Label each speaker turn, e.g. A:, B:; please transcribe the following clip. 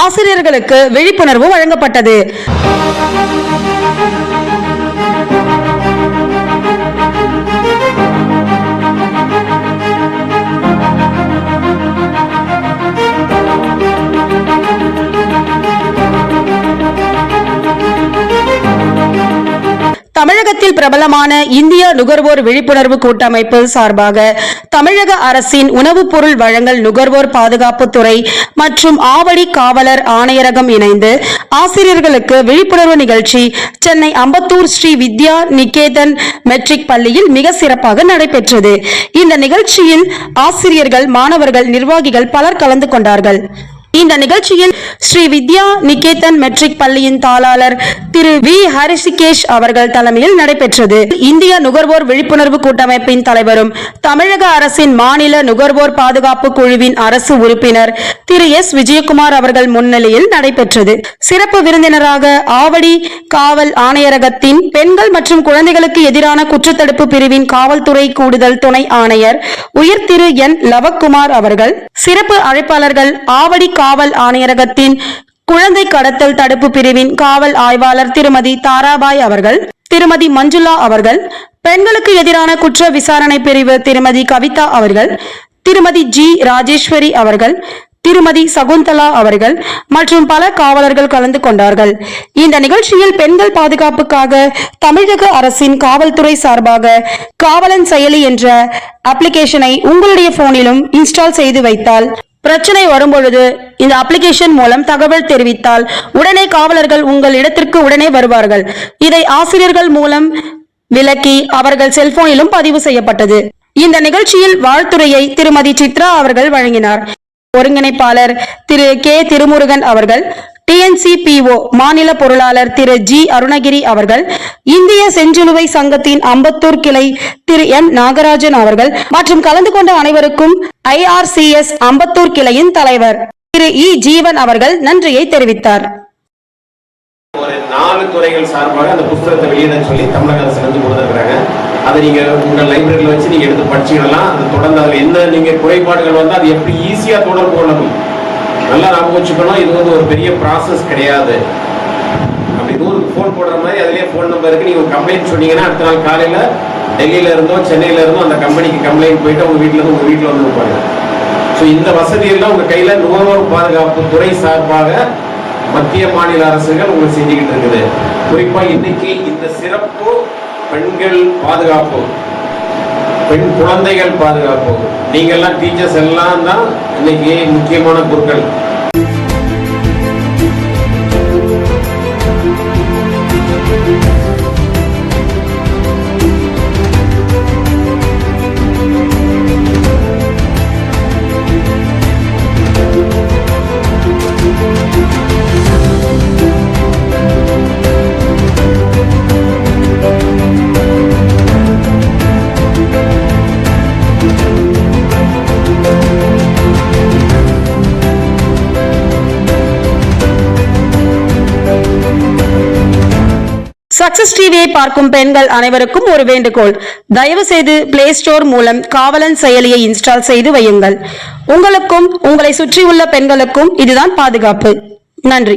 A: ஆசிரியர்களுக்கு விழிப்புணர்வு வழங்கப்பட்டது. தமிழகத்தில் பிரபலமான இந்திய நுகர்வோர் விழிப்புணர்வு கூட்டமைப்பு சார்பாக தமிழக அரசின் உணவுப் பொருள் வழங்கல் நுகர்வோர் பாதுகாப்புத்துறை மற்றும் ஆவடி காவலர் ஆணையரகம் இணைந்து ஆசிரியர்களுக்கு விழிப்புணர்வு நிகழ்ச்சி சென்னை அம்பத்தூர் ஸ்ரீ வித்யா நிகேதன் மெட்ரிக் பள்ளியில் மிக சிறப்பாக நடைபெற்றது. இந்த நிகழ்ச்சியில் ஆசிரியர்கள் மாணவர்கள் நிர்வாகிகள் பலர் கலந்து கொண்டார்கள். இந்த நிகழ்ச்சியில் ஸ்ரீ வித்யா நிகேதன் மெட்ரிக் பள்ளியின் தாளாளர் திரு வி. ஹரிசிகேஷ் அவர்கள் தலைமையில் நடைபெற்றது. இந்திய நுகர்வோர் விழிப்புணர்வு கூட்டமைப்பின் தலைவரும் தமிழக அரசின் மாநில நுகர்வோர் பாதுகாப்பு குழுவின் அரசு உறுப்பினர் திரு எஸ். விஜயகுமார் அவர்கள் முன்னிலையில் நடைபெற்றது. சிறப்பு விருந்தினராக ஆவடி காவல் ஆணையரகத்தின் பெண்கள் மற்றும் குழந்தைகளுக்கு எதிரான குற்றத்தடுப்பு பிரிவின் காவல்துறை கூடுதல் துணை ஆணையர் உயர் திரு என். லவக்குமார் அவர்கள் சிறப்பு அழைப்பாளர்கள் ஆவடி காவல் ஆணையரகத்தின் குழந்தை கடத்தல் தடுப்பு பிரிவின் காவல் ஆய்வாளர் திருமதி தாராபாய் அவர்கள் திருமதி மஞ்சுளா அவர்கள் பெண்களுக்கு எதிரான குற்ற விசாரணை பிரிவு திருமதி கவிதா அவர்கள் திருமதி ஜி ராஜேஸ்வரி அவர்கள் திருமதி சகுந்தலா அவர்கள் மற்றும் பல காவலர்கள் கலந்து கொண்டார்கள். இந்த நிகழ்ச்சியில் பெண்கள் பாதுகாப்புக்காக தமிழக அரசின் காவல்துறை சார்பாக காவலன் செயலி என்ற அப்ளிகேஷனை உங்களுடைய போனிலும் இன்ஸ்டால் செய்து வைத்தால் பிரச்சனை வரும்பொழுது இந்த அப்ளிகேஷன் மூலம் தகவல் தெரிவித்தால் உடனே காவலர்கள் உங்கள் இடத்திற்கு உடனே வருவார்கள். இதை ஆசிரியர்கள் மூலம் விலக்கி அவர்கள் செல்போனிலும் பதிவு செய்யப்பட்டது. இந்த நிகழ்ச்சியில் வாழ்த்துறையை திருமதி சித்ரா அவர்கள் வழங்கினார். ஒருங்கிணைப்பாளர் திரு கே. திருமுருகன் அவர்கள் டிஎன்சிபிஓ மாநில பொருளாளர் திரு ஜி அருணகிரி அவர்கள் இந்திய செஞ்சிலுவை சங்கத்தின் அம்பத்தூர் கிளை திரு எம் நாகராஜன் அவர்கள் மற்றும் கலந்து கொண்ட அனைவருக்கும் ஐஆர்சிஎஸ் அம்பத்தூர் கிளையின் தலைவர் திரு இ ஜீவன் அவர்கள் நன்றியை தெரிவித்தார்.
B: ஒரு நாலு துறைகள் சார்பாக அந்த புத்தகத்தை வெளியிட சொல்லி தமிழக அரசு வந்து கொடுத்துருக்குறாங்க. அதை நீங்கள் உங்கள் லைப்ரரியில் வச்சு நீங்கள் எடுத்து படிச்சுக்கலாம் அது தொடர்ந்து அதில் என்ன நீங்கள் குறைபாடுகள் வந்து அது எப்படி ஈஸியாக தொடர்பு கொள்ளணும்? நல்லா ஞாபகம் வச்சுக்கணும். இது வந்து ஒரு பெரிய ப்ராசஸ் கிடையாது. அப்படி நூறுக்கு ஃபோன் போடுற மாதிரி அதுலேயே ஃபோன் நம்பர் இருக்கு. நீங்க கம்ப்ளைண்ட் சொன்னீங்கன்னா அடுத்த நாள் காலையில டெல்லியில இருந்தோ சென்னையில இருந்தோ அந்த கம்பெனிக்கு கம்ப்ளைண்ட் போயிட்டு உங்க வீட்டுல இருந்து உங்க வீட்டுல வந்து இருப்பாங்க ஸோ இந்த வசதி எல்லாம் உங்க கையில நுகர்வோர் பாதுகாப்பு துறை சார்பாக மத்திய மாநில அரசுகள் உங்களுக்கு செஞ்சுக்கிட்டு இருக்குது. குறிப்பா இன்னைக்கு இந்த சிறப்பு பெண்கள் பாதுகாப்பு. பெண் குழந்தைகள் பாதுகாப்பு. நீங்கள்லாம் டீச்சர்ஸ் எல்லாம் தான் இன்னைக்கு முக்கியமான பொருட்கள்
A: சக்சஸ் டிவியை பார்க்கும் பெண்கள் அனைவருக்கும் ஒரு வேண்டுகோள். தயவு செய்து பிளே ஸ்டோர் மூலம் காவலன் செயலியை இன்ஸ்டால் செய்து வையுங்கள். உங்களுக்கும் உங்களை சுற்றியுள்ள பெண்களுக்கும் இதுதான் பாதுகாப்பு. நன்றி.